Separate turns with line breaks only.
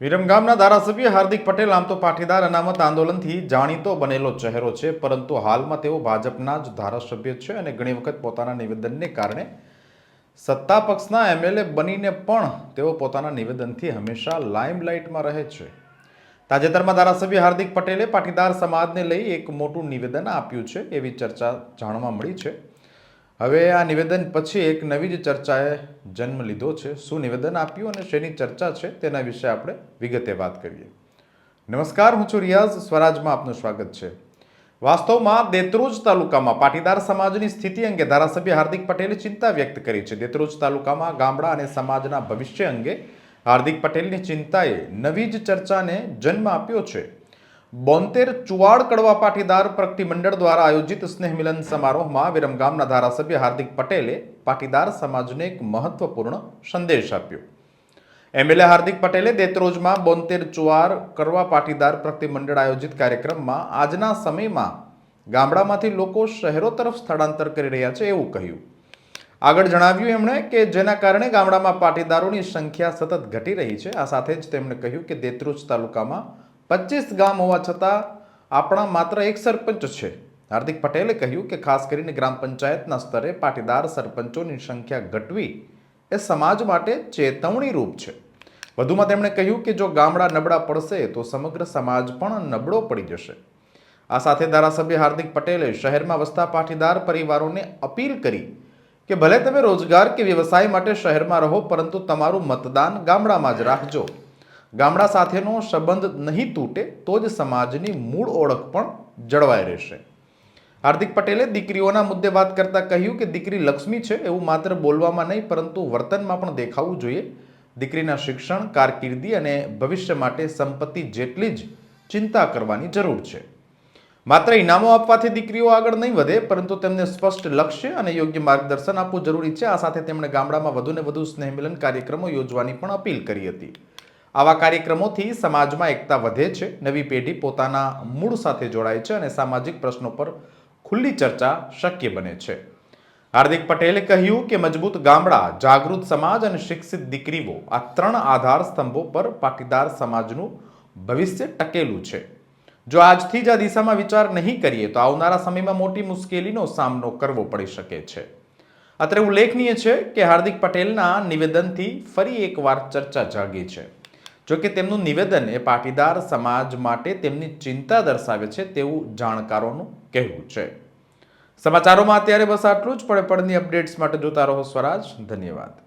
વિરમગામના ધારાસભ્ય હાર્દિક પટેલ આમ તો પાટીદાર અનામત આંદોલનથી જાણીતો બનેલો ચહેરો છે, પરંતુ હાલમાં તેઓ ભાજપના જ ધારાસભ્ય છે અને ઘણી વખત પોતાના નિવેદનને કારણે સત્તા પક્ષના એમએલએ બનીને પણ તેઓ પોતાના નિવેદનથી હંમેશા લાઇમલાઇટમાં રહે છે. તાજેતરમાં ધારાસભ્ય હાર્દિક પટેલે પાટીદાર સમાજને લઈ એક મોટું નિવેદન આપ્યું છે, એવી ચર્ચા જાણવા મળી છે. હવે આ નિવેદન પછી એક નવી જ ચર્ચાએ જન્મ લીધો છે. શું નિવેદન આપ્યું અને શેની ચર્ચા છે તેના વિશે આપણે વિગતે વાત કરીએ. નમસ્કાર, હું છું રિયાઝ. સ્વરાજમાં આપનું સ્વાગત છે. વાસ્તવમાં દેત્રોજ તાલુકામાં પાટીદાર સમાજની સ્થિતિ અંગે ધારાસભ્ય હાર્દિક પટેલે ચિંતા વ્યક્ત કરી છે. દેત્રોજ તાલુકામાં ગામડા અને સમાજના ભવિષ્ય અંગે હાર્દિક પટેલની ચિંતાએ નવી જ ચર્ચાને જન્મ આપ્યો છે. બોંતેર ચુવાડ કડવા પાટીદાર પ્રતિમંડળ દ્વારા આયોજિત સ્નેહ મિલન સમારોહમાં વિરમગામના ધારાસભ્ય હાર્દિક પટેલે પાટીદાર સમાજને એક મહત્વપૂર્ણ સંદેશ આપ્યો. એમએલએ હાર્દિક પટેલે દેતરોજમાં બોતેર ચુવાર કરવા પાટીદાર પ્રતિમંડળ આયોજિત કાર્યક્રમમાં આજના સમયમાં ગામડામાંથી લોકો શહેરો તરફ સ્થળાંતર કરી રહ્યા છે એવું કહ્યું. આગળ જણાવ્યું એમણે કે જેના કારણે ગામડામાં પાટીદારોની સંખ્યા સતત ઘટી રહી છે. આ સાથે જ તેમણે કહ્યું કે દેતરોજ તાલુકામાં પચીસ ગામ હોવા છતાં આપણા માત્ર એક સરપંચ છે. હાર્દિક પટેલે કહ્યું કે ખાસ કરીને ગ્રામ પંચાયતના સ્તરે પાટીદાર સરપંચોની સંખ્યા ઘટવી એ સમાજ માટે ચેતવણી રૂપ છે. વધુમાં તેમણે કહ્યું કે જો ગામડા નબળા પડશે તો સમગ્ર સમાજ પણ નબળો પડી જશે. આ સાથે ધારાસભ્ય હાર્દિક પટેલે શહેરમાં વસતા પાટીદાર પરિવારોને અપીલ કરી કે ભલે તમે રોજગાર કે વ્યવસાય માટે શહેરમાં રહો પરંતુ તમારું મતદાન ગામડામાં જ રાખજો. ગામડા સાથેનો સંબંધ નહીં તૂટે તો જ સમાજની મૂળ ઓળખ પણ જળવાઈ રહેશે. હાર્દિક પટેલે દીકરીઓના મુદ્દે વાત કરતા કહ્યું કે દીકરી લક્ષ્મી છે એવું માત્ર બોલવામાં નહીં, પરંતુ વર્તનમાં પણ દેખાવું જોઈએ. દીકરીના શિક્ષણ, કારકિર્દી અને ભવિષ્ય માટે સંપત્તિ જેટલી જ ચિંતા કરવાની જરૂર છે. માત્ર ઇનામો આપવાથી દીકરીઓ આગળ નહીં વધે, પરંતુ તેમને સ્પષ્ટ લક્ષ્ય અને યોગ્ય માર્ગદર્શન આપવું જરૂરી છે. આ સાથે તેમણે ગામડામાં વધુને વધુ સ્નેહમિલન કાર્યક્રમો યોજવાની પણ અપીલ કરી હતી. આવા કાર્યક્રમોથી સમાજમાં એકતા વધે છે. નવી પેઢી પોતાના મૂળ સાથે જોડાય છે અને સામાજિક પ્રશ્નો પર ખુલ્લી ચર્ચા શક્ય બને છે. હાર્દિક પટેલે કહ્યું કે મજબૂત ગામડા, જાગૃત સમાજ અને શિક્ષિત દીકરીઓ આ ત્રણ આધાર સ્તંભો પર પાટીદાર સમાજનું ભવિષ્ય ટકેલું છે. જો આજથી જ આ દિશામાં વિચાર નહીં કરીએ તો આવનારા સમયમાં મોટી મુશ્કેલીનો સામનો કરવો પડી શકે છે. અત્રે ઉલ્લેખનીય છે કે હાર્દિક પટેલના નિવેદનથી ફરી એકવાર ચર્ચા જાગી છે. જો કે તેમનું નિવેદન એ પાટીદાર સમાજ માટે તેમની ચિંતા દર્શાવે છે તેવું જાણકારોનું કહેવું છે. સમાચારોમાં અત્યારે બસ આટલું જ. પડે પડની અપડેટ્સ માટે જોતા રહો સ્વરાજ. ધન્યવાદ.